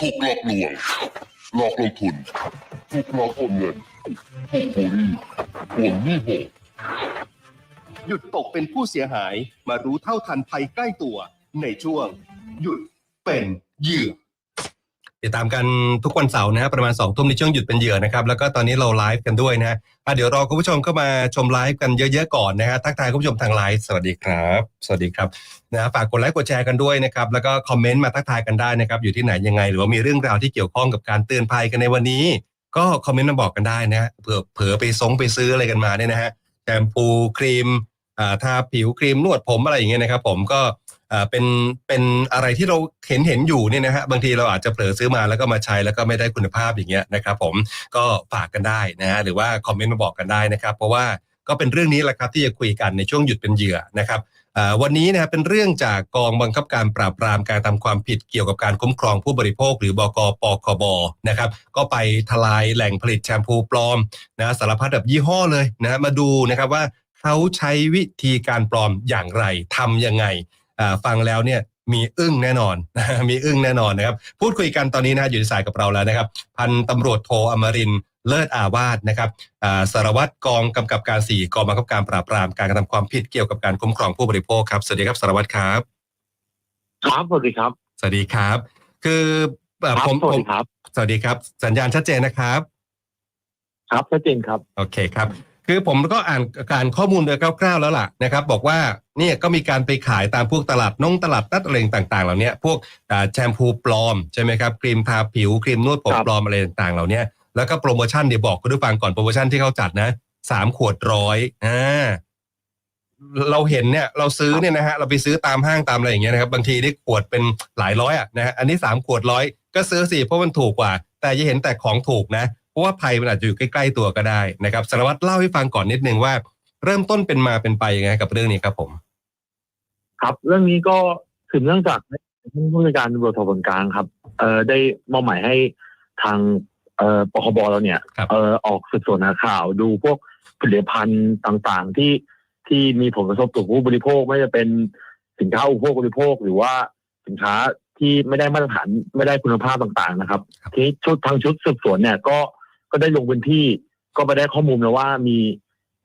ถูกหลอกลวง หลอกลงทุน ถูกหลอกโอนเงินถูกบูลลี่โอนหนี้โหดหยุดตกเป็นผู้เสียหายมารู้เท่าทันภัยใกล้ตัว ในช่วง หยุดเป็นเหยื่อ ติดตามกันทุกวันเสาร์นะฮะประมาณ2องทุ่มในช่วงหยุดเป็นเหยื่อนะครับแล้วก็ตอนนี้เราไลฟ์กันด้วยนะฮะอะเดี๋ยวรอคุณผู้ชมเข้ามาชมไลฟ์กันเยอะๆก่อนนะฮะทักทายคุณผู้ชมทางไลฟ์สวัสดีครับ สวัสดีครับนะฝากกดไลค์กดแชร์กันด้วยนะครับแล้วก็คอมเมนต์มาทักทายกันได้นะครับอยู่ที่ไหนยังไง หรือว่ามีเรื่องราวที่เกี่ยวข้องกับการเตือนภัยกันในวันนี้ ก็คอมเมนต์มาบอกกันได้นะฮะเผื่อเผื่อไปซงไปซื้ออะไรกันมาเนี่ยนะฮะแชมพูครีมอ่าทาผิวครีมนวดผมอะไรอย่างเงี้ยนะครับผมก็ เป็นเป็นอะไรที่เราเห็นเห็นอยู่เนี่ยนะฮะบางทีเราอาจจะเผลอซื้อมาแล้วก็มาใช้แล้วก็ไม่ได้คุณภาพอย่างเงี้ยนะครับผมก็ฝากกันได้นะฮะหรือว่าคอมเมนต์มาบอกกันได้นะครับ เพราะว่าก็เป็นเรื่องนี้แหละครับที่จะคุยกันในช่วงหยุดเป็นเหยื่อนะครับอ่าวันนี้นะฮะเป็นเรื่องจากกองบังคับการปราบปรามการทำความผิดเกี่ยวกับการคุ้มครองผู้บริโภค หรือบกปคบนะครับ ก็ไปทลายแหล่งผลิตแชมพูปลอมนะสารพัดแบบยี่ห้อเลยนะมาดูนะครับว่าเขาใช้วิธีการปลอมอย่างไรทำยังไง ฟังแล้วเนี่ยมีอึ้งแน่นอน มีอึ้งแน่นอนนะครับ พูดคุยกันตอนนี้นะอยู่ในสายกับเราแล้วนะครับ พันตำรวจโทอมรินทร์เลิศอาวาสนะครับอ่าสารวัตรกองกำกับการสี่กองบังคับการปราบปรามการกระทำความผิดเกี่ยวกับการคุ้มครองผู้บริโภคครับสวัสดีครับสารวัตรครับ ครับสวัสดีครับ สวัสดีครับ คือเอ่อครับผมสวัผสมดีครับ สวัสดีครับ สัญญาณชัดเจนนะครับ ครับชัดเจนครับ โอเคครับ คือผมก็อ่านการข้อมูลโดยคร่าวๆแล้วล่ะนะครับ บอกว่าเนี่ยก็มีการไปขายตามพวกตลาดนงตลาดนัดอะไรต่างๆ เหล่านี้พวกอ่าแชมพูปลอมใช่ไหมครับครีมทาผิวครีมนวดผมครับปลอมอะไรต่างๆ เหล่านี้แล้วก็โปรโมชั่นเดี๋ยวบอกคุณผู้ฟังก่อนโปรโมชั่นที่เขาจัดนะสามขวดร้อยอ่าเราเห็นเนี่ยเราซื้อเนี่ยนะฮะเราไปซื้อตามห้างตามอะไรอย่างเงี้ยนะครับบางทีได้ขวดเป็นหลายร้อยอะนะฮะอันนี้สามขวดร้อยก็ซื้อสิเพราะมันถูกกว่า แต่อย่าเห็นแต่ของถูกนะเพ ราะว่าภัยมันอาจจะอยู่ใกล้ ๆ ตัวก็ได้นะครับสารวัตรเล่าให้ฟังก่อนนิดนึงว่า เริ่มต้นเป็นมาเป็นไปยังไงกับเรื่องนี้ครับผม ครับ เรื่องนี้ก็สืบเนื่องจากท่านผู้จัดการตำรวจสอบสวนกลางครับเอ่อได้มอบหมายให้ทางเอ่อปคบเราเนี่ยครับเอ่อออกสืบสวนหาข่าวดูพวกผลิตภัณฑ์ต่างๆ ที่ที่มีผลกระทบต่อผู้บริโภคไม่ว่าจะเป็นสินค้าอุปโภคบริโภค หรือว่าสินค้าที่ไม่ได้มาตรฐานไม่ได้คุณภาพต่างๆนะครับครับทีนี้ชุดทางชุดสืบสวนเนี่ยก็ ก็ได้ลงพื้นที่ ก็ไปได้ข้อมูลมาว่ามี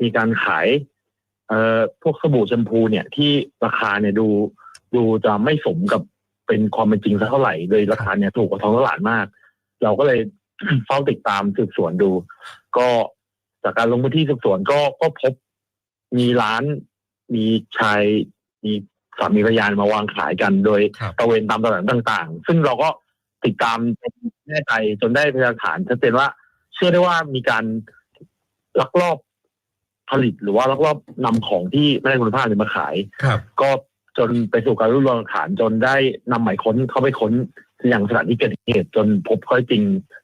มีการขาย เอ่อพวกสบู่แชมพูเนี่ยที่ราคาเนี่ยดูดูจะไม่สมกับเป็นความเป็นจริงสักเท่าไหร่โดยราคาเนี่ยถูกกว่าท้องตลาดมาก เราก็เลยเฝ้าติดตามสืบสวนดู ก็จากการลงพื้นที่สืบสวนก็ก็พบมีร้านมีชายมีสามีภรรยามาวางขายกันโดยครับตระเวนตามตลาดต่าง ๆ ซึ่งเราก็ติดตามจนแน่ใจจนได้พยานฐานชัดเจนว่าเชื่อได้ว่ามีการลักลอบผลิตหรือว่าลักลอบนำของที่ไม่ได้คุณภาพเนี่ยมาขายครับ ก็จนไปสู่การรวบรวมหลักฐานจนได้นำหมายค้นเข้าไปค้นอย่างสถานที่เกิดเหตุจนพบข้อเท็จจริง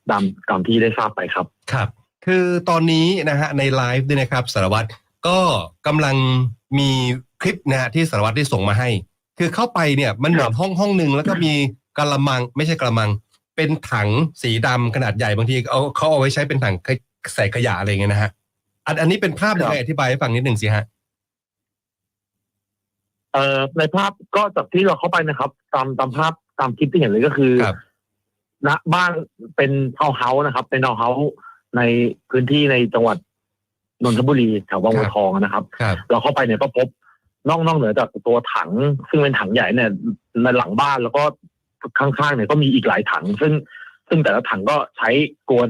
ตามตามที่ได้ทราบไปครับ ครับ คือตอนนี้นะฮะในไลฟ์ด้วยนะครับสารวัตรก็กำลังมีคลิปนะฮะที่สารวัตรได้ส่งมาให้ คือเข้าไปเนี่ยมันเหมือนห้องห้องหนึ่งแล้วก็มีกระมัง ไม่ใช่กระมัง เป็นถังสีดำขนาดใหญ่บางทีเอาเขาเอาไว้ใช้เป็นถังใส่ขยะอะไรอย่างเงี้ยนะฮะอันอันนี้เป็นภาพยังไงอธิบายให้ฟังนิดหนึ่งสิฮะเอ่อในภาพก็จากที่เราเข้าไปนะครับ ตามตามภาพตามคลิปที่เห็นเลยก็คือครับณบ้านเป็นทาวน์เฮาส์นะครับ เป็นทาวน์เฮาส์ในพื้นที่ในจังหวัดนนทบุรีแถวบางบัวทองนะครับครับ เราเข้าไปเนี่ยก็พบนอกนอกเหนือจากตัวถัง ซึ่งเป็นถังใหญ่เนี่ยในหลังบ้านแล้วก็ ข้างๆเนี่ยก็มีอีกหลายถัง ซึ่งซึ่งแต่ละถังก็ใช้กวน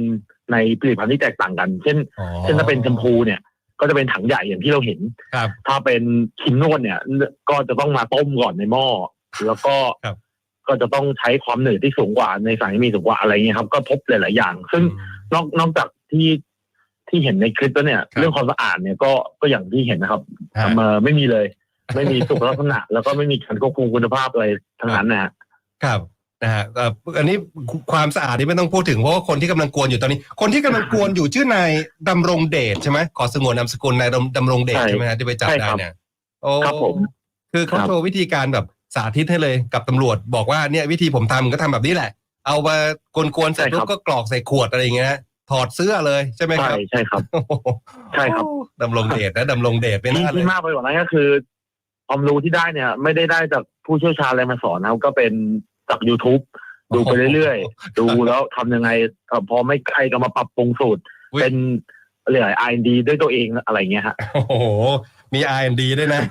ในผลิตภัณฑ์ที่แตกต่างกัน เช่นอ๋อเช่นถ้าเป็นแชมพูเนี่ย ก็จะเป็นถังใหญ่อย่างที่เราเห็นครับถ้าเป็นครีมนวดเนี่ย ก็จะต้องมาต้มก่อนในหม้อแล้วก็ครับก็จะต้องใช้ความหนืดที่สูงกว่าในสารเคมีสูงกว่าอะไรเงี้ยครับ ก็พบหลาย ๆ อย่าง ซึ่งนอกนอกจากที่ที่เห็นในคลิปแล้วเนี่ยครับเรื่องความสะอาดเนี่ยก็ก็อย่างที่เห็นนะครับฮะเอ่อไม่มีเลย ไม่มีสุขลักษณะ แล้วก็ไม่มีการควบคุมคุณภาพอะไรทั้งนั้นนะฮะ ครับนะฮะเอ่ออันนี้ความสะอาดนี่ไม่ต้องพูดถึงเพราะว่าคนที่กำลังกวนอยู่ตอนนี้ คนที่กำลังกวนอยู่ชื่อนายดำรงเดชใช่ไหมขอสงวนนามสกุลนายดำดำรงเดชใช่ใช่ไหมฮะที่ไปจับใช่ได้ครับเนี่ยโอ้ครับผมคือเขาครับโชว์วิธีการแบบสาธิตให้เลยกับตำรวจบอกว่าเนี่ยวิธีผมทำก็ทำแบบนี้แหละ เอามากวนๆเสร็จปุ๊บก็กรอกใส่ขวดอะไรอย่างเงี้ยถอดเสื้อเลยใช่ไหมคใช่รับ ใช่ครับโอ้โหใช่ครับดำรงเดชนะดำรงเดชเป็นที่อะไรที่มากไปกว่านั้นก็คือความรู้ที่ได้เนี่ย ไม่ได้ได้จาก ผู้เชี่ยวชาญอะไรมาสอนนะครับก็เป็นจาก YouTube ดูไปเรื่อยๆ ดูแล้วทำยังไงเอ่อพอไม่ใกล้ก็มาปรับปรุงสูตรอุ๊ยเป็นเรียกอะไร R&D ด้วยตัวเองอะไรเงี้ยฮะโอ้โห มี R&D ด้วยนะ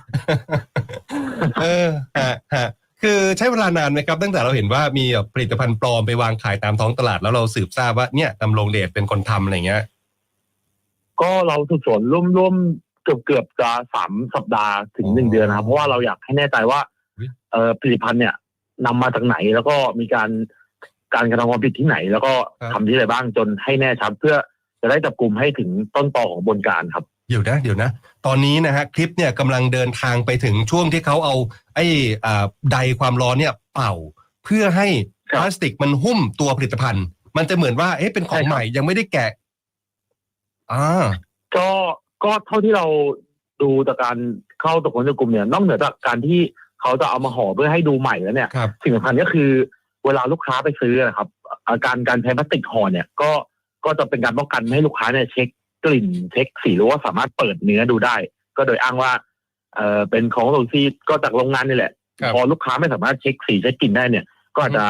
เออฮะฮะคือใช้เวลานานไหมครับ ตั้งแต่เราเห็นว่ามีแบบผลิตภัณฑ์ปลอมไปวางขายตามท้องตลาดแล้วเราสืบทราบว่าเนี่ยดำรงเดชเป็นคนทำอะไรเงี้ย ก็เราสืบสวนร่วมๆเกือบเกือบๆจะสามสัปดาห์ถึงหนึ่งอ๋อเดือนนะครับ เพราะว่าเราอยากให้แน่ใจว่าอุ๊ยเอ่อ ผลิตภัณฑ์เนี่ยนำมาจากไหน แล้วก็มีการการกระทำความผิดที่ไหน แล้วก็ทำที่ไหนบ้างจนให้แน่ชัดเพื่อจะได้จับกลุ่มให้ถึงต้นตอของกระบวนการครับเดี๋ยวนะเดี๋ยวนะ ตอนนี้นะฮะคลิปเนี่ยกำลังเดินทางไปถึงช่วงที่เขาเอา ไอ้อ่าไดความร้อนเนี่ยเป่า เพื่อให้ครัพบลาสติกมันหุ้มตัวผลิตภัณฑ์ มันจะเหมือนว่าเอ๊ะเป็นของใช่ครับใหม่ยังไม่ได้แกะอ่าก็ก็เท่าที่เราดูจากการเข้าตรวจค้นจับกลุ่มเนี่ยนอกเหนือจากการที่ เขาจะเอามาห่อเพื่อให้ดูใหม่แล้วเนี่ยครับ สิ่งสำคัญก็คือเวลาลูกค้าไปซื้อนะครับอาการการใช้พลาสติกห่อเนี่ยก็ก็จะเป็นการป้องกันไม่ให้ลูกค้าเนี่ยเช็คกลิ่นเช็คสีหรือว่าสามารถเปิดเนื้อดูได้ ก็โดยอ้างว่าเออเป็นของโรซี่ก็จากโรงงานนี่แหละ ครับ พอลูกค้าไม่สามารถเช็คสีเช็คกลิ่นได้เนี่ย ก็อาจจะ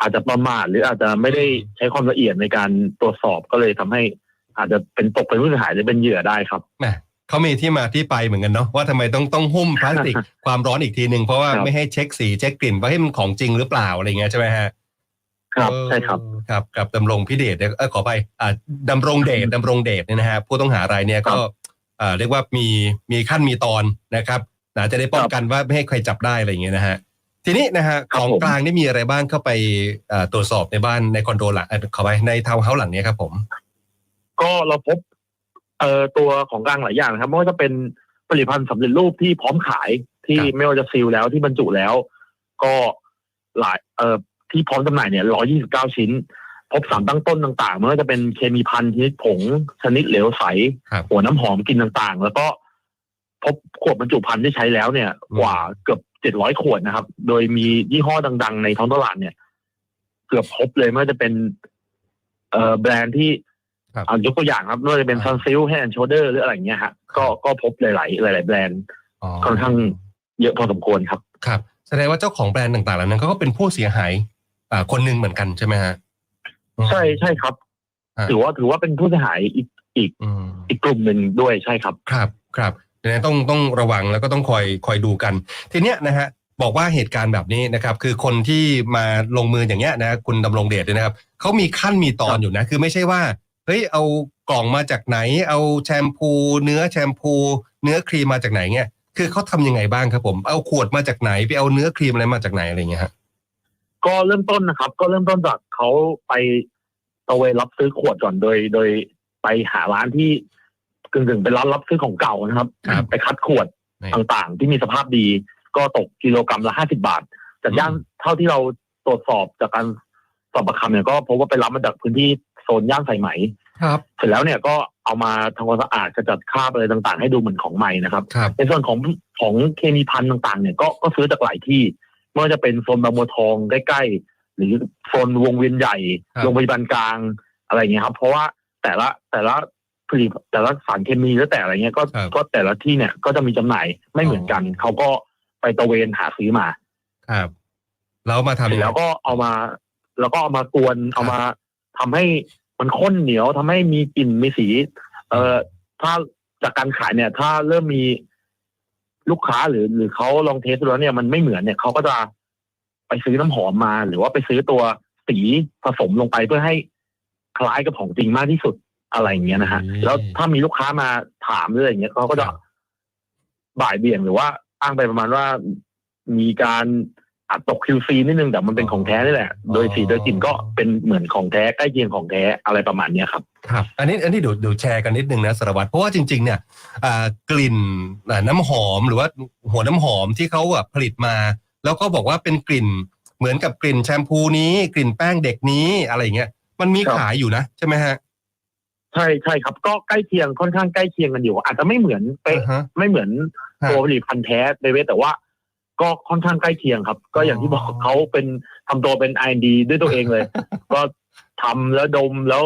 อาจจะประมาทหรืออาจจะไม่ได้ใช้ความละเอียดในการตรวจสอบก็เลยทำให้ อาจจะเป็นตกเป็นผู้เสียหายหรือเป็นเหยื่อได้ครับ แหม เขามีที่มาที่ไปเหมือนกันเนาะว่าทำไมต้องต้องหุ้มพลาสติกความร้อนอีกทีหนึ่งเพราะว่าครับไม่ให้เช็คสีเช็คกลิ่นว่าให้มันของจริงหรือเปล่าอะไรเงี้ยใช่ไหมฮะครับเออใช่ครับครับกับดำรงพิเดชเนี่ยเออขอไปอ่าดำรงเดชดำรงเดชเนี่ยนะฮะผู้ต้องหารายเนี่ยก็ครับอ่าเรียกว่ามีมีขั้นมีตอนนะครับนะจะได้ป้องกันว่าไม่ให้ใครจับได้อะไรอย่างเงี้ยนะฮะทีนี้นะฮะครัขบองผมกลางนี่มีอะไรบ้างเข้าไปอ่าตรวจสอบในบ้านในคอนโดหลังเอ่อขอไปในทาวน์เฮาส์หลังเนี้ยครับผม ก็เราพบ เอ่อตัวของกลางหลายอย่างนะครับไม่ว่าจะเป็นผลิตภัณฑ์สำเร็จรูปที่พร้อมขายที่ครับ ไม่ว่าจะซีลแล้วที่บรรจุแล้ว ก็หลายเอ่อที่พร้อมจำหน่ายเนี่ย129ชิ้น พบสารตั้งต้นต่างๆไม่ว่าจะเป็นเคมีพันชนิดผง ชนิดเหลวใส ครับ หัวน้ำหอมกลิ่นต่างๆ แล้วก็พบขวดบรรจุภัณฑ์ที่ใช้แล้วเนี่ย อืม กว่าเกือบ700ขวดนะครับ โดยมียี่ห้อดัง ๆ ในท้องตลาดเนี่ย เกือบพบเลยไม่ว่าจะเป็น เอ่อแบรนด์ที่ครับ เอายกตัวอย่างครับไม่ว่าจะเป็นอ่าซันซิลแฮนด์โชเดอร์หรืออะไรอย่างเงี้ยฮะก็ก็พบหลาย ๆ หลาย ๆ แบรนด์อ๋อค่อนข้างเยอะพอสมควรครับ ครับ แสดงว่าเจ้าของแบรนด์ต่างๆเหล่านั้นเขาก็เป็นผู้เสียหายอ่าคนหนึ่งเหมือนกันใช่ไหมฮะใช่ใช่ครับฮะถือว่าถือว่าเป็นผู้เสียหายอีกอีกอืมอีกกลุ่มหนึ่งด้วยใช่ครับ ครับครับดังนั้นต้องต้องระวังแล้วก็ต้องคอยคอยดูกัน ทีเนี้ยนะฮะบอกว่าเหตุการณ์แบบนี้นะครับ คือคนที่มาลงมืออย่างเงี้ยนะคุณดำรงเดชเนี่ยนะครับเขามีขั้นมีตอนอยู่นะ คือไม่ใช่ว่า เฮ้ยเอากล่องมาจากไหน เอาแชมพู เนื้อแชมพู เนื้อครีมมาจากไหนเงี้ยคือเขาทำยังไงบ้างครับผม เอาขวดมาจากไหนไปเอาเนื้อครีมอะไรมาจากไหนอะไรเงี้ยฮะก็เริ่มต้นนะครับ ก็เริ่มต้นจากเขาไปตระเวนรับซื้อขวดก่อนโดย โดยไปหาร้านที่กึ่งๆเป็นร้านรับซื้อของเก่านะครับครับไปคัดขวดนี่ต่างๆ ที่มีสภาพดี ก็ตกกิโลกรัมละห้าสิบาทจากย่านอืมเท่าที่เราตรวจสอบจากการสอบประคำเนี่ยก็พบว่าไปรับมาจากพื้นที่ โซนย่านสายไหมครับเสร็จแล้วเนี่ยก็เอามาทำความสะอาดกระจัดคราบอะไรต่างๆ ให้ดูเหมือนของใหม่นะครับ ครับ ในส่วนของของเคมีพันธุ์ต่างๆ เนี่ยก็ก็ซื้อจากหลายที่ไม่ว่าจะเป็นโซนบางบัวทองใกล้ๆ หรือโซนวงเวียนใหญ่ครับ โรงพยาบาลกลางอะไรเงี้ยครับ เพราะว่าแต่ละแต่ละผลิตแต่ละสารเคมีแล้วแต่อะไรเงี้ยก็ครับก็แต่ละที่เนี่ยก็จะมีจำหน่ายไม่เหมือนกัน อ๋อ เขาก็ไปตระเวนหาซื้อมาครับแล้วมาทำเสร็ยังไงจแล้วก็เอามา แล้วก็เอามากวนครับเอามาทำให้ มันข้นเหนียวทำให้มีกลิ่นมีสี เอ่อถ้าจากการขายเนี่ย ถ้าเริ่มมีลูกค้าหรือหรือเขาลองเทสดูแล้วเนี่ยมันไม่เหมือนเนี่ยเขาก็จะไปซื้อน้ำหอมมา หรือว่าไปซื้อตัวสีผสมลงไปเพื่อให้คล้ายกับของจริงมากที่สุดอะไรอย่างเงี้ยนะฮะอืมแล้วถ้ามีลูกค้ามาถามหรืออะไรอย่างเงี้ยเขาก็จะครับบ่ายเบี่ยงหรือว่าอ้างไปประมาณว่ามีการ อัดตก QC นิดนึงแต่มันเป็นของแท้นี่แหละ โดยสีโดยกลิ่นก็เป็นเหมือนของแท้ใกล้เคียงของแท้อะไรประมาณเนี้ยครับครับ อันนี้อันนี้เดี๋ยวเดี๋ยวแชร์กันนิดนึงนะสารวัตรเพราะว่าจริง ๆ เนี่ยอ่ากลิ่นอ่าน้ำหอมหรือว่าหัวน้ำหอมที่เขาแบบผลิตมา แล้วก็บอกว่าเป็นกลิ่นเหมือนกับกลิ่นแชมพูนี้กลิ่นแป้งเด็กนี้อะไรอย่างเงี้ยมันมีครับขายอยู่นะใช่ไหมฮะใช่ใช่ครับ ก็ใกล้เคียงค่อนข้างใกล้เคียงกันอยู่ อาจจะไม่เหมือนเป๊ะอ่าฮะไม่เหมือนฮะตัวผลิตภัณฑ์แท้ในเวทแต่ว่า ก็ค่อนข้างใกล้เคียงครับ ก็อย่างที่บอกอ๋อเขาเป็นทำตัวเป็น R&D ด้วยตัวเองเลย ก็ทำแล้วดมแล้ว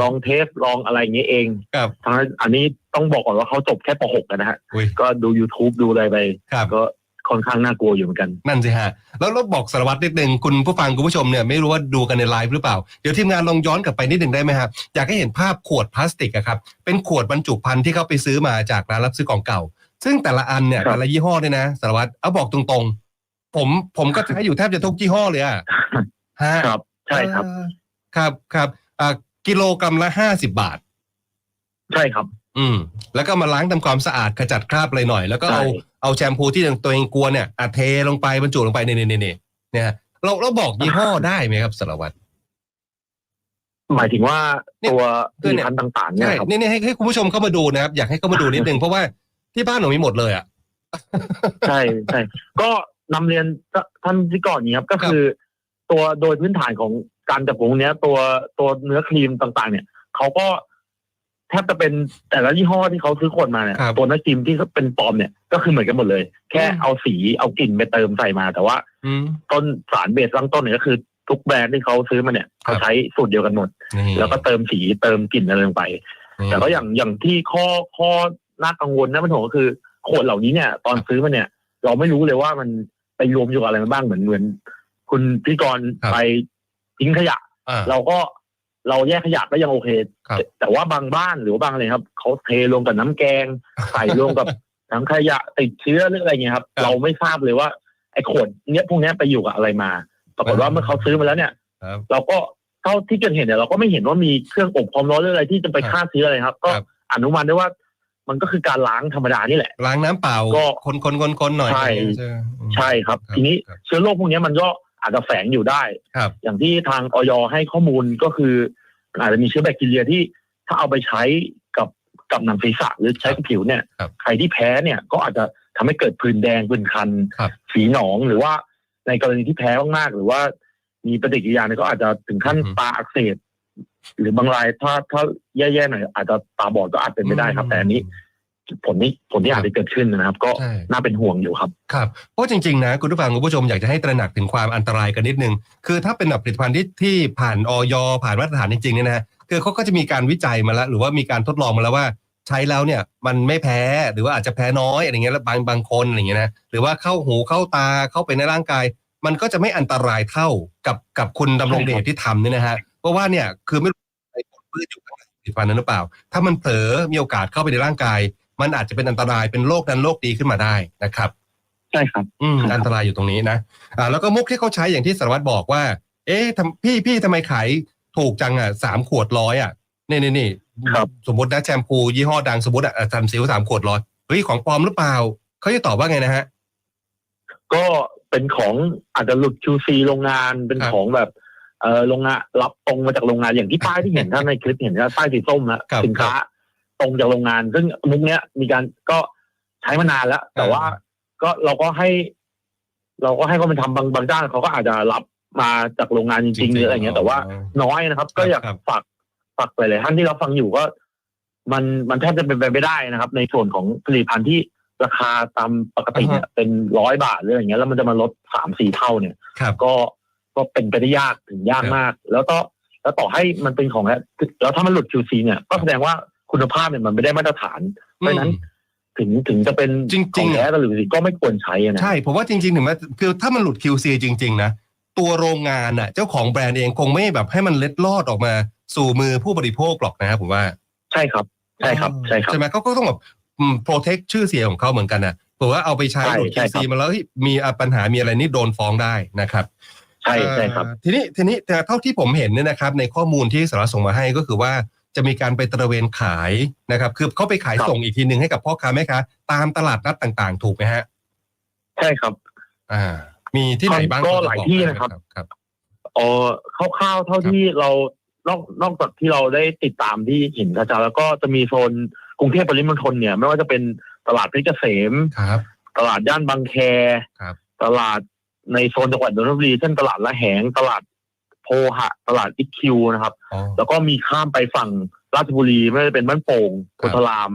ลองเทสลองอะไรอย่างเงี้ยเองครับทั้งนั้นอันนี้ต้องบอกก่อนว่าเขาจบแค่ป .6 กันนะฮะอุ้ยก็ดู YouTube ดูอะไรไปครับก็ค่อนข้างน่ากลัวอยู่เหมือนกัน นั่นสิฮะ แล้วเราบอกสารวัตรนิดนึงคุณผู้ฟังคุณผู้ชมเนี่ยไม่รู้ว่าดูกันในไลฟ์หรือเปล่า เดี๋ยวทีมงานลองย้อนกลับไปนิดหนึ่งได้ไหมครับอยากให้เห็นภาพขวดพลาสติกอะครับ เป็นขวดบรรจุภัณฑ์ที่เขาไปซื้อมาจากร้านรับซื้อของเก่า ซึ่งแต่ละอันเนี่ยครับ แต่ละยี่ห้อเนี่ยนะสารวัตรเอาบอกตรงๆ ผมผมก็ใช้อยู่แทบจะทุกยี่ห้อเลยอะฮะครับ ใช่ครับ เออครับครับอ่ากิโลกรัมละห้าสิบบาท ใช่ครับ อืม แล้วก็มาล้างทำความสะอาดขจัดคราบอะไรหน่อย แล้วก็เอาใช่ เอาแชมพูที่ตัวเองกลัวเนี่ยอัดเทลงไปบรรจุลงไปเนี่ยเนี่ยเนี่ยเนี่ยฮะเราเราบอกยี่ห้อได้ไหมครับสารวัตร หมายถึงว่าเนี่ยตัวผเนี่ย ลิตภัณฑ์ต่างๆเนี่ยใช่ครับนี่นี่ให้ให้คุณผู้ชมเข้ามาดูนะครับ อยากให้เข้ามาดูนิดนึง เพราะว่า ที่บ้านหนูมีหมดเลยอะ ใช่ใช่ก็นำเรียนท่านที่ก่อนนี้ครับก็คือ ตัวโดยพื้นฐานของการจับกลุ่มเนี้ย ตัวตัวเนื้อครีมต่าง ๆ เนี่ยเขาก็แทบจะเป็นแต่ละยี่ห้อที่เขาซื้อขวดมาเนี่ยครับตัวเนื้อครีมที่เป็นปลอมเนี่ยก็คือเหมือนกันหมดเลย แค่อืมเอาสีเอากลิ่นไปเติมใส่มา แต่ว่าอืมต้นสารเบสตั้งต้นเนี่ยก็คือ ทุกแบรนด์ที่เขาซื้อมาเนี่ยครับเขาใช้สูตรเดียวกันหมดนี่แล้วก็เติมสีเติมกลิ่นอะไรลงไปนี่แต่ก็อย่างอย่างที่ข้อข้อ น่ากังวลนะมันโถก็คือขวดเหล่านี้เนี่ย ตอนซื้อมาเนี่ย เราไม่รู้เลยว่ามันไปรวมอยู่กับอะไรมาบ้างเหมือนเหมือน คุณพี่กรณ์ครับไปทิ้งขยะอ่าเราก็เราแยกขยะก็ยังโอเคครับแต่แต่ว่าบางบ้านหรือว่าบางอะไรครับเขาเทรวมกับน้ำแกง ใส่รวมกับถังขยะติดเชื้อหรืออะไรเงี้ยครับครับเราไม่ทราบเลยว่าไอ้ขวดเนี้ยพวกเนี้ยไปอยู่กับอะไรมา ปรากฏว่าอ่าเมื่อเขาซื้อมาแล้วเนี่ยครับเราก็เท่าที่เกิดเห็นเนี่ยเราก็ไม่เห็นว่ามีเครื่องอบความร้อนหรืออะไรที่จะไปครับฆ่าเชื้ออะไรครับ ก็ครับอนุมานได้ว่า มันก็คือการล้างธรรมดานี่แหละ ล้างน้ำเปล่าก็คนคนคนคนหน่อยใช่ไหมอืมใช่ครับครับ ทีนี้ครับเชื้อโรคพวกเนี้ยมันก็อาจจะแฝงอยู่ได้ ครับ อย่างที่ทางออยให้ข้อมูลก็คืออาจจะมีเชื้อแบคทีเรียที่ถ้าเอาไปใช้กับกับหนังศีรษะหรือใช้กับผิวเนี่ย ครับใครที่แพ้เนี่ยก็อาจจะทำให้เกิดผื่นแดงผื่นคัน ครับฝีหนองหรือว่าในกรณีที่แพ้มากๆหรือว่ามีปฏิกิริยาเนี่ยก็อาจจะถึงขั้นอือฮึ ตาอักเสบ หรือบางรายถ้าถ้าแย่ๆหน่อยอาจจะตาบอดก็อาจเป็นไปได้ครับ แต่อันนี้ผลนี้ผลที่อาจจะเกิดขึ้นนะครับ ก็ใช่น่าเป็นห่วงอยู่ครับครับเพราะจริงๆนะคุณผู้ฟังคุณผู้ชมอยากจะให้ตระหนักถึงความอันตรายกันนิดนึง คือถ้าเป็นแบบผลิตภัณฑ์ที่ที่ผ่านออยผ่านมาตรฐานจริงๆเนี่ยนะคือเขาก็จะมีการวิจัยมาแล้ว หรือว่ามีการทดลองมาแล้วว่า ใช้แล้วเนี่ยมันไม่แพ้หรือว่าอาจจะแพ้น้อยอะไรเงี้ยแล้วบางบางคนอะไรเงี้ยนะหรือว่าเข้าหูเข้าตาเข้าไปในร่างกาย มันก็จะไม่อันตรายเท่ากับกับคุณดำรงเดชที่ทำเนี่ยนะฮะ เพราะว่าเนี่ยคือไม่รู้ไอ้ผลพืชอยู่ข้างในผลิตภัณฑ์นั้นหรือเปล่า ถ้ามันเผลอมีโอกาสเข้าไปในร่างกาย มันอาจจะเป็นอันตรายเป็นโรคนั้นโรคดีขึ้นมาได้นะครับ ใช่ครับ อืมครับอันตรายอยู่ตรงนี้นะอ่าแล้วก็มุกที่เขาใช้อย่างที่สารวัตรบอกว่า เอ๊ะทำพี่พี่ทำไมขายถูกจังอะสามขวดร้อยอะนี่นี่นี่ครับ สมมตินะแชมพูยี่ห้อดังสมมติอะทำซิลสามขวดร้อยเฮ้ยของปลอมหรือเปล่าเขาจะตอบว่าไงนะฮะ ก็เป็นของอาจจะหลุด QC โรงงานเป็นครับ ของแบบ เออโรงงานรับตรงมาจากโรงงานอย่างที่ป้ายที่เห็นถ้าในคลิปเห็นนะป้ายสีส้มนะครับสินค้าตรงจากโรงงาน ซึ่งมุกเนี้ยมีการก็ใช้มานานแล้ว แต่ว่าก็เราก็ให้ เราก็ให้ความเป็นธรรมบางบางด้านเขาก็อาจจะรับมาจากโรงงานจริงๆหรืออะไรเงี้ยแต่ว่าน้อยนะครับ ก็อยากครับฝากฝากไปเลยท่านที่เราฟังอยู่ก็ มันมันแทบจะเป็นไปไม่ได้นะครับ ในส่วนของผลิตภัณฑ์ที่ราคาตามปกติเนี่ยเป็นร้อยบาทหรืออะไรเงี้ยแล้วมันจะมาลดสามสี่เท่าเนี่ยครับก็ ก็เป็นไปได้ยากถึงยากครับมาก แล้วก็แล้วต่อให้มันเป็นของแล้วแล้วถ้ามันหลุด QC เนี่ยก็แสดงว่าคุณภาพเนี่ยมันไม่ได้มาตรฐาน เพราะฉะนั้นถึงถึงจะเป็นจริงๆของแท้หรือก็ไม่ควรใช้อะนะใช่ผมว่าจริงๆถึงแม้คือถ้ามันหลุด QC จริง ๆ นะตัวโรงงานอะ เจ้าของแบรนด์เองคงไม่แบบให้มันเล็ดลอดออกมา สู่มือผู้บริโภคหรอกนะครับผมว่า ใช่ครับ ใช่ครับใช่ครับใช่ไหมเขาก็ต้องแบบโปรเทคชื่อเสียงของเขาเหมือนกันนะเผื่อว่าเอาไปใช้ใช่หลุดใช่ QC ครับมาแล้วเฮ้ยมีอะปัญหามีอะไรนี่โดนฟ้องได้นะครับ ใช่ใช่ครับเอ่อทีนี้ทีนี้แต่เท่าที่ผมเห็นเนี่ยนะครับ ในข้อมูลที่สารวัตรส่งมาให้ก็คือว่าจะมีการไปตระเวนขายนะครับ คือเขาไปขายครับส่งอีกทีหนึ่งให้กับพ่อค้าแม่ค้าตามตลาดนัดต่างๆ ถูกไหมฮะ ใช่ครับ อ่า มีที่ไหนบ้างก็พอจะหลายบอที่ได้ไมนะครับครับเออคร่าวๆเท่าที่เรานอกนอกจากที่เราได้ติดตามที่เห็นกระจายแล้วก็จะมีโซนกรุงเทพปริมณฑลเนี่ย ไม่ว่าจะเป็นตลาดเพชรเกษมครับ ตลาดย่านบางแคครับตลาด ในโซนจังหวัดนนทบุรีเช่นตลาดละแหงตลาดโพหะ ตลาดอิคิวนะครับอ๋อแล้วก็มีข้ามไปฝั่งราชบุรีไม่ว่าจะเป็นบ้านโป่งครัโพบธาราม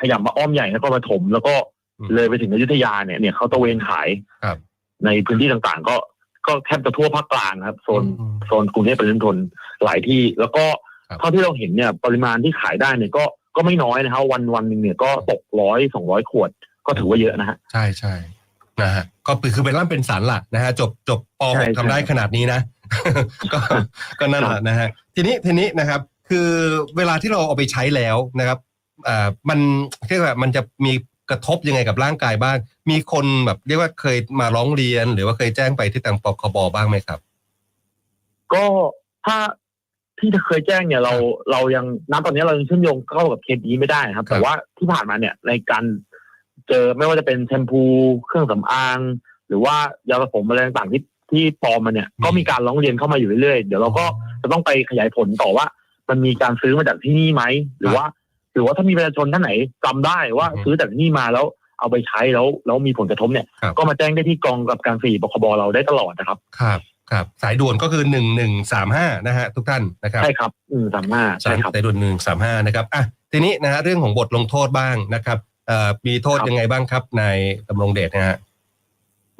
ขยับมาอ้อมใหญ่นครปฐมแล้วก็อืมเลยไปถึงอยุธยาเนี่ยเนี่ยเขาตะเวนขายครับในพื้นที่ต่างๆ ก็ก็แทบจะทั่วภาคกลางครับโซนอืมโซนกรุงเทพปริมณฑลหลายที่ แล้วก็ครับเท่าที่เราเห็นเนี่ย ปริมาณที่ขายได้เนี่ยก็ก็ไม่น้อยนะครับวันวันหนึ่งเนี่ยก็ตกร้อยสองร้อยขวดก็ถือว่าเยอะนะฮะใช่ใช่ นะฮะก็คือเป็นร่ำเป็นสันล่ะนะฮะจบจบปใช่ .6 ทำได้ใช่ขนาดนี้นะ ก็ก็นั่นแหละนะฮะทีนี้ทีนี้นะครับ คือเวลาที่เราเอาไปใช้แล้วนะครับอ่ามันเรียกว่ามันจะมีกระทบยังไงกับร่างกายบ้าง มีคนแบบเรียกว่าเคยมาร้องเรียน หรือว่าเคยแจ้งไปที่ทางปคบบ้างไหมครับ ก็ถ้าที่เคยแจ้งเนี่ยเราเรายังณตอนนี้เรายังเชื่อมโยงเข้ากับเคสนี้ไม่ได้ครับครับแต่ว่าที่ผ่านมาเนี่ยในการ เจอไม่ว่าจะเป็นแชมพูเครื่องสำอาง หรือว่ายาสระผมอะไรต่างๆที่ที่ปลอมมาเนี่ยก็มีการร้องเรียนเข้ามาอยู่เรื่อยๆ เดี๋ยวเราก็จะต้องไปขยายผลต่อว่า มันมีการซื้อมาจากที่นี่ไหมหรือว่า หรือว่าถ้ามีประชาชนท่านไหนจำได้ว่าอือฮึซื้อจากที่นี่มาแล้วเอาไปใช้แล้วแล้วมีผลกระทบเนี่ยครับก็มาแจ้งได้ที่กองกับการสี่ปคบเราได้ตลอดนะครับ ครับครับสายด่วนก็คือหนึ่งหนึ่งสามห้านะฮะทุกท่านนะครับใช่ครับอืมสามารถสาใช่ยครับสายด่วนหนึ่งสามห้านะครับอะทีนี้นะฮะเรื่องของบทลงโทษบ้างนะครับ เอ่อมีโทษครับยังไงบ้างครับในดำรงเดชนะฮะ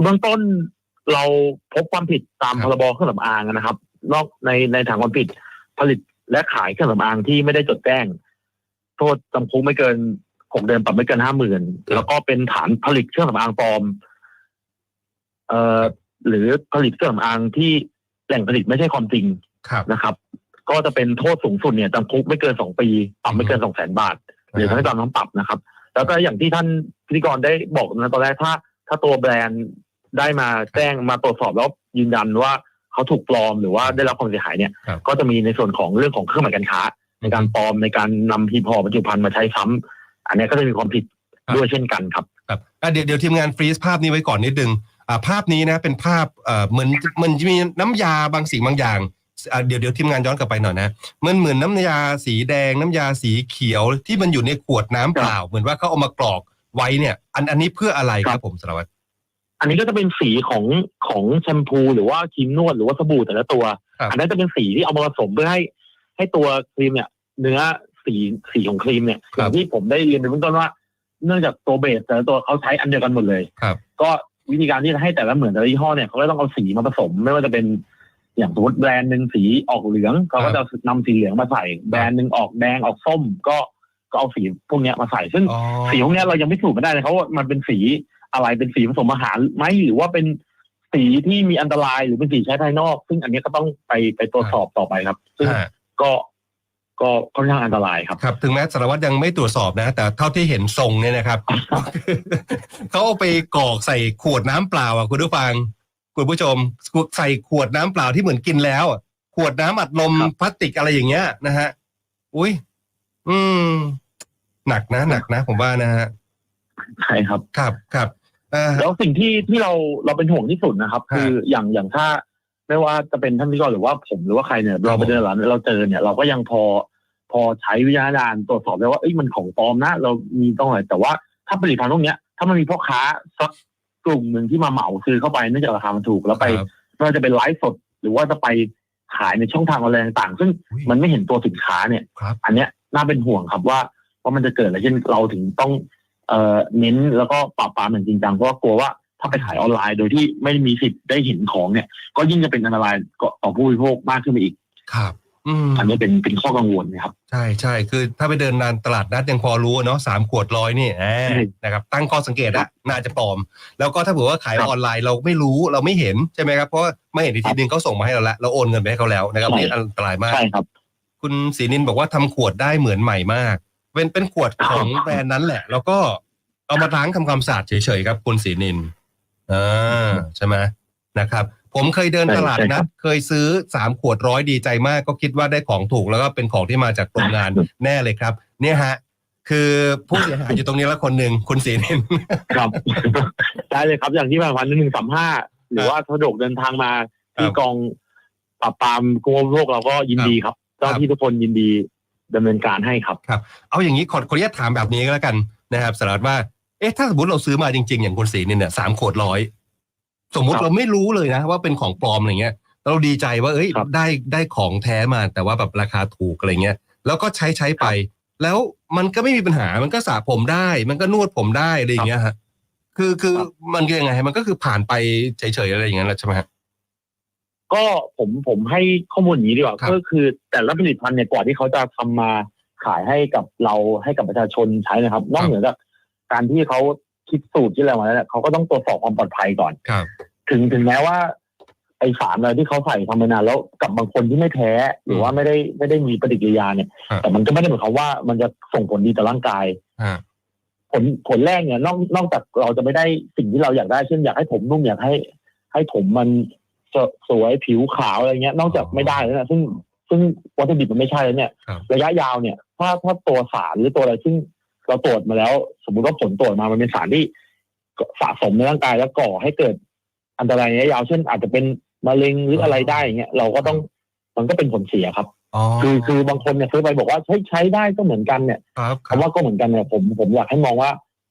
เบื้องต้นเราพบความผิดตามครัพบรบเครื่องสำอางนะครับ นอกในในฐานความผิดผลิตและขายเครื่องสำอางที่ไม่ได้จดแจ้ง โทษจำคุกไม่เกินหกเดือนปรับไม่เกินห้าหมื่นแล้วก็เป็นฐานผลิตเครื่องสำอางปลอม เอ่อหรือผลิตเครื่องสำอางที่แหล่งผลิตไม่ใช่ความจริงครับ นะครับ ก็จะเป็นโทษสูงสุดเนี่ยจำคุกไม่เกินสองปีปรับไม่เกินสองแสนบาท หรือทั้งจำทั้งปรับนะครับ แล้วก็อย่างที่ท่านพิธีกรได้บอกนะตอนแรกถ้า ถ้าตัวแบรนด์ได้มาแจ้งมาตรวจสอบแล้วยืนยันว่าเขาถูกปลอมหรือว่าได้รับความเสียหายเนี่ย ครับ ก็จะมีในส่วนของเรื่องของเครื่องหมายการค้า ในการปลอมในการนำพีพอบรรจุภัณฑ์มาใช้ซ้ำอันนี้ก็จะมีความผิดด้วยเช่นกันครับ ครับอะเดี๋ยวเดี๋ยวทีมงานฟรีซภาพนี้ไว้ก่อนนิดนึงอ่าภาพนี้นะเป็นภาพเอ่อเหมือนเหมันจะมีน้ำยาบางสิ่งบางอย่างอะ เดี๋ยวเดี๋ยวทีมงานย้อนกลับไปหน่อยนะมันเหมือนน้ำยาสีแดงน้ำยาสีเขียวที่มันอยู่ในขวดน้ำเปล่า เหมือนว่าเขาเอามากรอกไว้เนี่ย อันอันนี้เพื่ออะไรคครัรับบผมสารวัตรอันนี้ก็จะเป็นสีของของแชมพูหรือว่าครีมนวดหรือว่าสบู่แต่ละตัวครับอันนั้นจะเป็นสีที่เอามาผสมเพื่อให้ ให้ตัวครีมเนี่ย เนื้อสีสีของครีมเนี่ยอย่างที่ผมได้เรียนไปเบื้องต้นว่า เนื่องจากตัวเบสแต่ละตัวเขาใช้อันเดียวกันหมดเลยครับ ก็วิธีการที่จะให้แต่ละเหมือนแต่ละยี่ห้อเนี่ยเขาก็ต้องเอาสีมาผสม ไม่ว่าจะเป็น อย่างสมมติแบรนด์หนึ่งสีออกเหลืองเขาก็จะนำสีเหลืองมาใส่แบรนด์หนึ่งออกแดงออกส้ม ก็ก็เอาสีพวกเนี้ยมาใส่ซึ่งอ๋อสีพวกเนี้ยเรายังไม่สูตรไม่ได้เลยเขาว่ามันเป็นสีอะไรเป็นสีผสมอาหารไหมหรือว่าเป็นสีที่มีอันตรายหรือเป็นสีใช้ภายนอก ซึ่งอันเนี้ยก็ต้องไปไปตรวจสอบต่อไปครับ ซึ่งฮะก็ก็ค่อนข้างอันตรายครับครับ ถึงแม้สารวัตรยังไม่ตรวจสอบนะ แต่เท่าที่เห็นทรงเนี่ยนะครับเขาเอาไปกรอกใส่ขวดน้ำเปล่าอะคุณผู้ฟัง คุณผู้ชมใส่ขวดน้ำเปล่าที่เหมือนกินแล้วอะขวดน้ำอัดลมครับพลาสติกอะไรอย่างเงี้ยนะฮะอุ้ยอืม หนักนะหนักนะ ผมว่านะฮะใช่ครับครับครับเอ่อแล้วสิ่งที่ที่เราเราเป็นห่วงที่สุดนะครับฮะคืออย่างอย่างถ้าไม่ว่าจะเป็นท่านพิธีกรหรือว่าผมหรือว่าใครเนี่ย เราไปเดินร้านเราเจอเนี่ย เราก็ยังพอพอใช้วิจารณญาณตรวจสอบได้ว่าเอ้ยมันของปลอมนะ เรามีต้องอะไรแต่ว่าถ้าผลิตภัณฑ์พวกเนี้ย ถ้ามันมีพ่อค้าสัก กลุ่มหนึ่งที่มาเหมาซื้อเข้าไปเนื่องจากราคามันถูกแล้วไปครับ ไม่ว่าจะเป็นไลฟ์สด หรือว่าจะไปขายในช่องทางออนไลน์ต่างๆ ซึ่งอุ๊ย มันไม่เห็นตัวสินค้าเนี่ย ครับ อันเนี้ยน่าเป็นห่วงครับว่าว่ามันจะเกิดอะไรเช่นเราถึงต้องเอ่อเน้นแล้วก็ปราบปรามอย่างจริงจังเพราะว่ากลัวว่าถ้าไปขายออนไลน์โดยที่ไม่มีสิทธิ์ได้เห็นของเนี่ย ก็ยิ่งจะเป็นอันตรายต่อผู้บริโภคมากขึ้นไปอีก ครับ อืมอันนี้เป็นเป็นข้อกังวลนะครับ ใช่ใช่คือถ้าไปเดินนานตลาดนัดยังพอรู้อะเนาะสามขวดร้อยนี่แหมใช่นะครับตั้งข้อสังเกตอะน่าจะปลอม แล้วก็ถ้าเผื่อว่าขายครับออนไลน์เราไม่รู้เราไม่เห็นใช่ไหมครับเพราะว่าไม่เห็นอีกทีนึงเขาส่งมาให้เราแล้วเราโอนเงินไปให้เขาแล้วนะครับใช่นี่อันตรายมากใช่ครับ คุณศรีนินบอกว่าทำขวดได้เหมือนใหม่มาก เป็นเป็นขวดของครับแบรนด์นั้นแหละ แล้วก็เอามาล้างทำความสะอาดเฉยๆครับ คุณศรีนินอ่าใช่ไหมนะครับ ผมเคยเดินใช่ตลาดใช่นัครัดบเคยซื้อสามขวดร้อยดีใจมาก ก็คิดว่าได้ของถูกแล้วก็เป็นของที่มาจากโรงงานแน่เลยครับ เนี่ยฮะ คือผู้เสียหายอยู่ตรงนี้แล้วคนหนึ่งคุณศรีนินครับได้เลยครับอย่างที่ผ่านมาหนึ่งสามห้าหรือว่าสะดวกเดินทางมาที่ครับกองปราบปรามกรมโรคเราก็ยินดีครับ เจ้าหน้าที่ทุกคนยินดีดำเนินการให้ครับ เอาอย่างนี้ขอขออนุญาตถามแบบนี้ก็แล้วกันนะครับสารวัตรว่าเอ๊ะถ้าสมมติเราซื้อมาจริง ๆ อย่างคุณศรีนินเนี่ยสามขวดร้อย สมมุติครับเราไม่รู้เลยนะ ว่าเป็นของปลอมอะไรเงี้ย เราดีใจว่าเอ้ยครับ ได้ได้ของแท้มาแต่ว่าแบบราคาถูกอะไรเงี้ย แล้วก็ใช้ใช้ไป แล้วมันก็ไม่มีปัญหามันก็สระผมได้ มันก็นวดผมได้อะไรอย่างเงี้ยฮะคือคือครับ มันคือยังไงมันก็คือผ่านไปเฉยๆอะไรอย่างเงี้ยแหละใช่ไหมฮะ ก็ผมผมให้ข้อมูลอย่างนี้ดีกว่าครับ ก็คือแต่ละผลิตภัณฑ์เนี่ยกว่าที่เขาจะทำมาขายให้กับเราให้กับประชาชนใช้นะครับนอกเหนือจากการที่เขา คิดสูตรที่อะไรมาแล้วเนี่ยเขาก็ต้องตรวจสอบความปลอดภัยก่อน ครับ ถึงถึงแม้ว่า ไอสารอะไรที่เขาใส่ทำมานานแล้วกับบางคนที่ไม่แพ้ หรือว่าไม่ได้ไม่ได้มีปฏิกิริยาเนี่ย ครับ แต่มันก็ไม่ได้หมายความว่ามันจะส่งผลดีต่อร่างกายอ่าผลผลแรกเนี่ยนอกนอกจากเราจะไม่ได้สิ่งที่เราอยากได้เช่นอยากให้ผมนุ่มอยากให้ ให้ผมมันสสวยผิวขาวอะไรเงี้ย นอกจากไม่ได้แล้วนะซึ่งซึ่งวัตถุดิบมันไม่ใช่แล้วเนี่ย ครับ ระยะยาวเนี่ย ถ้าถ้าตัวสารหรือตัวอะไรซึ่ง เราตรวจมาแล้ว สมมุติว่าผลตรวจมามันเป็นสารที่สะสมในร่างกายแล้วก่อให้เกิดอันตรายระยะยาวเช่น อาจจะเป็นมะเร็งหรืออะไรได้อย่างเงี้ยเราก็ต้องมันก็เป็นผลเสียครับอ๋อคือคือบางคนเนี่ยซื้อไปบอกว่าใช้ใช้ได้ก็เหมือนกันเนี่ยครับคครับำว่าก็เหมือนกันเนี่ยผมผมอยากให้มองว่า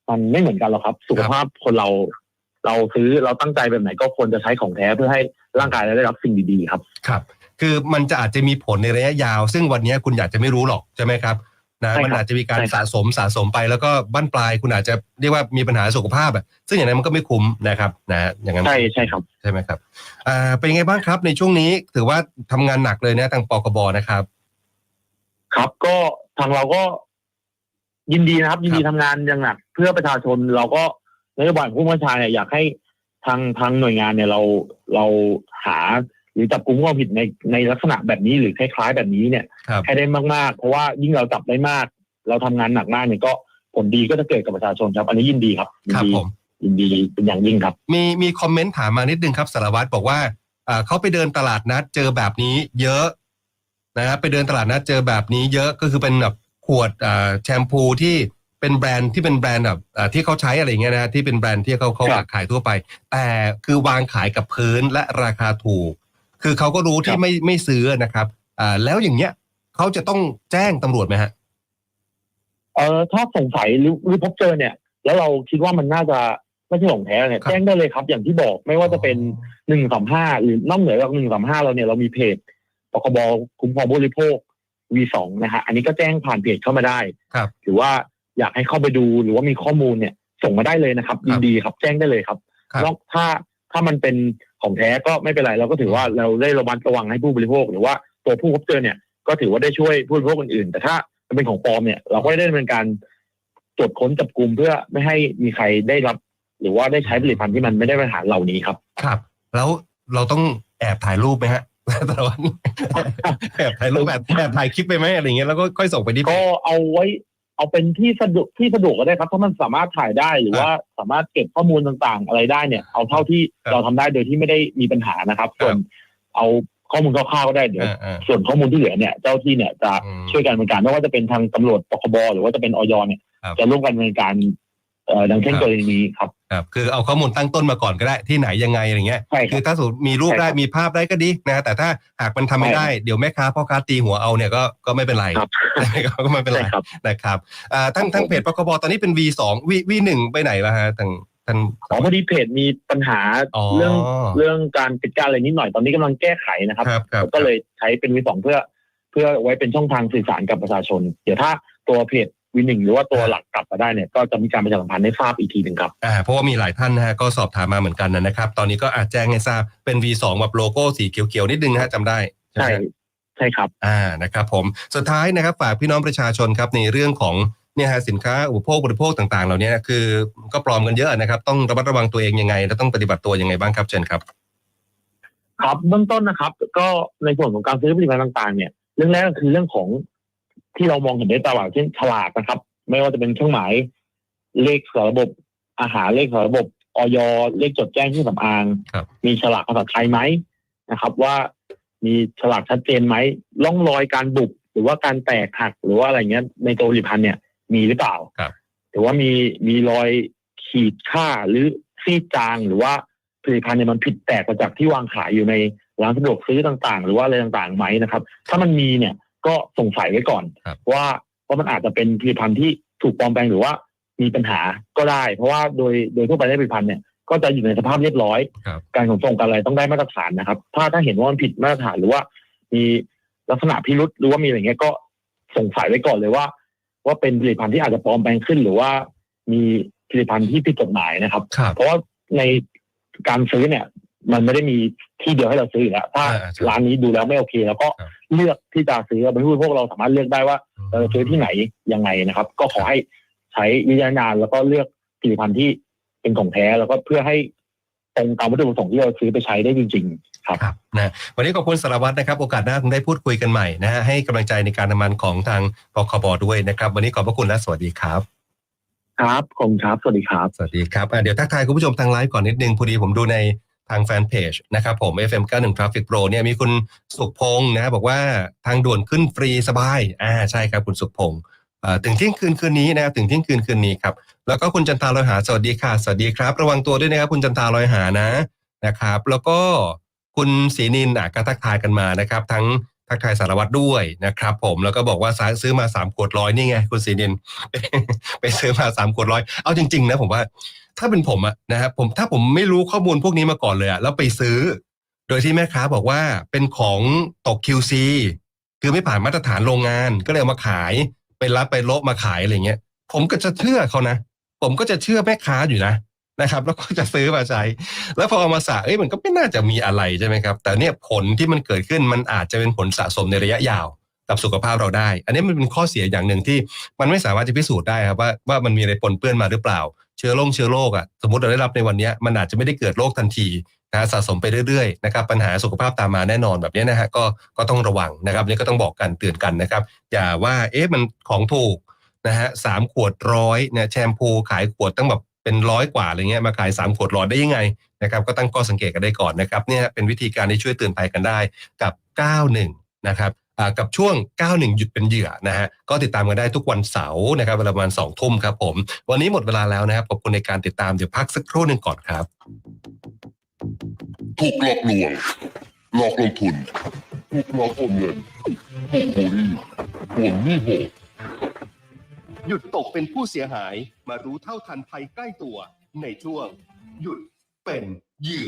มันไม่เหมือนกันหรอกครับ สุขภาพคนเรา เราซื้อเราตั้งใจแบบไหนก็ควรจะใช้ของแท้เพื่อให้ร่างกายเราได้รับสิ่งดีๆครับ ครับ คือมันจะอาจจะมีผลในระยะยาว ซึ่งวันนี้คุณอยากจะไม่รู้หรอกใช่ไหมครับ นะใช่ครับมันอาจจะมีการใช่ครับสะสมสะสมไปแล้วก็บั้นปลายคุณอาจจะเรียกว่ามีปัญหาสุขภาพอะซึ่งอย่างนั้นมันก็ไม่คุ้มนะครับนะอย่างนั้นใช่ใช่ครับใช่ไหมครับอ่าเป็นยังไงบ้างครับในช่วงนี้ถือว่าทำงานหนักเลยนะทางปกบนะครับ ครับก็ทางเราก็ยินดีนะครับ ยินดีทำงานอย่างหนัก เพื่อประชาชนเราก็นโยบายของผู้บัญชาเนี่ยอยากให้ทางทางหน่วยงานเนี่ยเราเราหา หรือจับกลุ่มผู้กระทำผิดในในลักษณะแบบนี้หรือคล้าย ๆ แบบนี้เนี่ยครับให้ได้มากๆ เพราะว่ายิ่งเราจับได้มาก เราทำงานหนักมากเนี่ยก็ผลดีก็จะเกิดกับประชาชนครับ อันนี้ยินดีครับยิคนรับดีผม ยินดีเป็นอย่างยิ่งครับ มีมีคอมเมนต์ถามมานิดนึงครับสารวัตรบอกว่าอ่าเขาไปเดินตลาดนัดเจอแบบนี้เยอะนะครับไปเดินตลาดนัดเจอแบบนี้เยอะก็คือเป็นแบบขวดอ่าแชมพูที่เป็นแบรนด์ที่เป็นแบรนด์แบบอ่าที่เขาใช้อะไรอย่างเงี้ยนะที่เป็นแบรนด์ที่เขาเขาครับ ขายทั่วไป แต่คือวางขายกับพื้นและราคาถูก คือเขาก็รู้ครัที่บไม่ไม่ซื้อนะครับอ่าแล้วอย่างเงี้ยเขาจะต้องแจ้งตำรวจไหมฮะเออถ้าสงสัยหรือหรือพบเจอเนี่ย แล้วเราคิดว่ามันน่าจะไม่ใช่ของแท้เนี่ยครับแจ้งได้เลยครับ อย่างที่บอกไม่ว่าจะเป็นหนึ่งสามห้าหรือนอกเหนือจากหนึ่งสามห้าเราเนี่ยเรามีเพจปคบคุ้มครองผู้บริโภค V2 นะฮะอันนี้ก็แจ้งผ่านเพจเข้ามาได้ครับหรือว่าอยากให้เข้าไปดูหรือว่ามีข้อมูลเนี่ย ส่งมาได้เลยนะครับครับยินดีครับแจ้งได้เลยครับครับนอกถ้าถ้ามันเป็น ของแท้ก็ไม่เป็นไรเราก็ถือว่าเราได้ระมัดระวังให้ผู้บริโภค หรือว่าตัวผู้พบเจอเนี่ย ก็ถือว่าได้ช่วยผู้บริโภคอื่นๆแต่ถ้ามันเป็นของปลอมเนี่ยเราก็ได้ดำเนินการตรวจค้นจับกลุ่มเพื่อไม่ให้มีใครได้รับ หรือว่าได้ใช้ผลิตภัณฑ์ที่มันไม่ได้มาตรฐานเหล่านี้ครับ ครับ แล้วเราต้องแอบถ่ายรูปไหมฮะสารวัตรแอบถ่ายรูปแอบแอบถ่ายคลิปไปไหมอะไรอย่างเงี้ยแล้วก็ค่อยส่งไปที่เพก็จเอาไว้ เอาเป็นที่สะดวกที่สะดวกก็ได้ครับถ้ามันสามารถถ่ายได้หรือว่าสามารถเก็บข้อมูลต่างๆ อะไรได้เนี่ย เอาเท่าที่ครับเราทำได้โดยที่ไม่ได้มีปัญหานะครับ ส่วนเอาข้อมูลคร่าวๆก็ได้เดี๋ยวอ่าอ่าส่วนข้อมูลที่เหลือเนี่ย เจ้าที่เนี่ยจะอืมช่วยกันดำเนินการไม่ว่าจะเป็นทางตำรวจปคบหรือว่าจะเป็นออยเนี่ยครับจะร่วมกันดำเนินการเอ่อดังเช่นครับกรณีนี้ครับ ครับคือเอาข้อมูลตั้งต้นมาก่อนก็ได้ที่ไหนยังไงอะไรเงี้ยใช่คคืรัอบถ้าสมมติมีรูปใช่ได้ครับมีภาพได้ก็ดีนะฮะแต่ถ้าหากมันทำไม่ใช่ได้เดี๋ยวแม่ค้าพ่อค้าตีหัวเอาเนี่ยก็ก็ไม่เป็นไรครับก็ไม่เป็นไรใช่ครับนะครับอ่าทั้งทั้งเพจปคบตอนนี้เป็น V2 V V1 ไปไหนวะฮะทางท่าน อ๋อพอดีเพจมีปัญหาอ๋อ เรื่องเรื่องการปิดการอะไรนิดหน่อยตอนนี้กำลังแก้ไขนะครับ ครับครับ ก็เลยใช้เป็นวีสองเพื่อ เพื่อไว้เป็นช่องทางสื่อสารกับประชาชน เดี๋ยวถ้าตัวเพจ วีหนึ่งหรือว่าตัวหลักกลับมาได้เนี่ยก็จะมีการประชาสัมพันธ์ให้ทราบอีกทีหนึ่งครับอ่าเพราะว่ามีหลายท่านนะฮะก็สอบถามมาเหมือนกันนะครับ ตอนนี้ก็อาจแจ้งให้ทราบเป็น V2 แบบโลโก้สีเขียวๆนิดนึงนะฮะจำได้ไหมใช่ฮะใช่ครับอ่านะครับผมสุดท้ายนะครับฝากพี่น้องประชาชนครับในเรื่องของเนี่ยฮะสินค้าอุปโภคบริโภคต่างๆ เหล่านี้นะคือก็ปลอมกันเยอะนะครับ ต้องระมัดระวังตัวเองยังไง และต้องปฏิบัติตัวยังไงบ้างครับเชิญครับ ครับเบื้องต้นนะครับ ก็ในส่วนของการซื้อผลิตภัณฑ์ต่างๆ เนี่ย เรื่องแรกก็คือเรื่องของ ที่เรามองเห็นได้ตลอดเช่นฉลากนะครับ ไม่ว่าจะเป็นเครื่องหมาย เลขสารระบบอาหารเลขสารระบบออยเลขจดแจ้งที่สำอางครับมีฉลากภาษาไทยไหมนะครับ ว่ามีฉลากชัดเจนไหมร่องรอยการบุบหรือว่าการแตกหักหรือว่าอะไรเงี้ย ในตัวผลิตภัณฑ์เนี่ย มีหรือเปล่าครับหรือว่ามีมีรอยขีดค่าหรือซีดจางหรือว่าผลิตภัณฑ์เนี่ยมันผิดแปลกไปจากที่วางขายอยู่ในร้านสะดวกซื้อต่างๆ หรือว่าอะไรต่างๆไหมนะครับ ถ้ามันมีเนี่ย ก็สงสัยไว้ก่อนครับว่าว่ามันอาจจะเป็นผลิตภัณฑ์ที่ถูกปลอมแปลงหรือว่ามีปัญหาก็ได้ เพราะว่าโดยโดยทั่วไปในผลิตภัณฑ์เนี่ยก็จะอยู่ในสภาพเรียบร้อยครับการขนส่งการอะไรต้องได้มาตรฐานนะครับ ถ้าถ้าเห็นว่ามันผิดมาตรฐานหรือว่า มีลักษณะพิรุษหรือว่ามีอะไรเงี้ยก็สงสัยไว้ก่อนเลยว่า ว่าเป็นผลิตภัณฑ์ที่อาจจะปลอมแปลงขึ้น หรือว่ามีผลิตภัณฑ์ที่ผิดกฎหมายนะครับครับเพราะว่าในการซื้อเนี่ย มันไม่ได้มีที่เดียวให้เราซื้ออยู่แล้วถ้าอ่าใช่ร้านนี้ดูแล้วไม่โอเคแล้วก็ครับเลือกที่จะซื้อเป็นผู้บริโภคเราสามารถเลือกได้ว่าเราจะซื้อที่ไหนยังไงนะครับ ก็ขอให้ใช้วิจารณญาณแล้วก็เลือกผลิตภัณฑ์ที่เป็นของแท้แล้วก็เพื่อให้ตรงตามวัตถุประสงค์ที่เราซื้อไปใช้ได้จริง ๆ ครับครับนะวันนี้ขอบคุณสารวัตรนะครับ โอกาสหน้าคงได้พูดคุยกันใหม่นะฮะให้กำลังใจในการทำงานของทางปคบด้วยนะครับ วันนี้ขอบพระคุณและสวัสดีครับ ครับขอบคุณครับ สวัสดีครับ สวัสดีครับอะเดี๋ยวทักทายคุณผู้ชมทางไลฟ์ก่อนนิดนึงพอดีผมดูใน ทางแฟนเพจนะครับผม FM 91 Traffic Pro เนี่ยมีคุณสุขพงศ์นะบอกว่าทางด่วนขึ้นฟรีสบายอ่าใช่ครับคุณสุขพงศ์ถึงเที่ยงคืนคืนนี้นะครับถึงเที่ยงคืนคืนนี้ครับแล้วก็คุณจันทาลอยหาสวัสดีค่ะสวัสดีครับ ระวังตัวด้วยนะครับ คุณจันทาลอยหานะนะครับ แล้วก็คุณศรีนินอะก็ทักทายกันมานะครับ ทั้งทักทายสารวัตรด้วยนะครับ ผมแล้วก็บอกว่าซื้อมาสามขวดร้อยนี่ไง คุณศรีนิน ไปซื้อมาสามขวดร้อยเอาจริง ๆ นะผมว่า ถ้าเป็นผมอะนะครับผมถ้าผมไม่รู้ข้อมูลพวกนี้มาก่อนเลยอะแล้วไปซื้อ โดยที่แม่ค้าบอกว่าเป็นของตก QC คือไม่ผ่านมาตรฐานโรงงาน ก็เลยเอามาขายไปรับไปโละมาขายอะไรเงี้ย ผมก็จะเชื่อเขานะ ผมก็จะเชื่อแม่ค้าอยู่นะนะครับ แล้วก็จะซื้อมาใช้ แล้วพอเอามาสะเอ้ยมันก็ไม่น่าจะมีอะไรใช่ไหมครับ แต่เนี่ยผลที่มันเกิดขึ้นมันอาจจะเป็นผลสะสมในระยะยาวกับสุขภาพเราได้ อันนี้มันเป็นข้อเสียอย่างหนึ่งที่มันไม่สามารถจะพิสูจน์ได้ครับว่าว่ามันมีอะไรปนเปื้อนมาหรือเปล่า เชื้อโรคเชื้อโรคอะสมมติเราได้รับในวันนี้มันอาจจะไม่ได้เกิดโรคทันทีนะสะสมไปเรื่อยๆนะครับปัญหาสุขภาพตามมาแน่นอนแบบนี้นะฮะก็ก็ต้องระวังนะครับนี่ก็ต้องบอกกันเตือนกันนะครับ อย่าว่าเอ๊ะมันของถูกนะฮะสามขวดร้อยเนี่ยแชมพูขายขวดตั้งแบบเป็นร้อยกว่าอะไรเงี้ยมาขายสามขวดร้อยได้ยังไงนะครับก็ตั้งข้อสังเกตกันได้ก่อนนะครับเนี่ยเป็นวิธีการที่ช่วยเตือนภัยกันได้กับ 91 นะครับ กับช่วง 91 หยุดเป็นเหยื่อนะฮะ ก็ติดตามกันได้ทุกวันเสาร์นะครับเวลาประมาณ2ทุ่มครับผม วันนี้หมดเวลาแล้วนะครับ ขอบคุณในการติดตาม เดี๋ยวพักสักครู่หนึ่งก่อนครับ ถูกหลอกลวง หลอกลงทุน ถูกหลอกโอนเงินถูกบูลลี่ทวงหนี้โหดหยุดตกเป็นผู้เสียหาย มารู้เท่าทันภัยใกล้ตัว ในช่วง หยุดเป็นเหยื่อ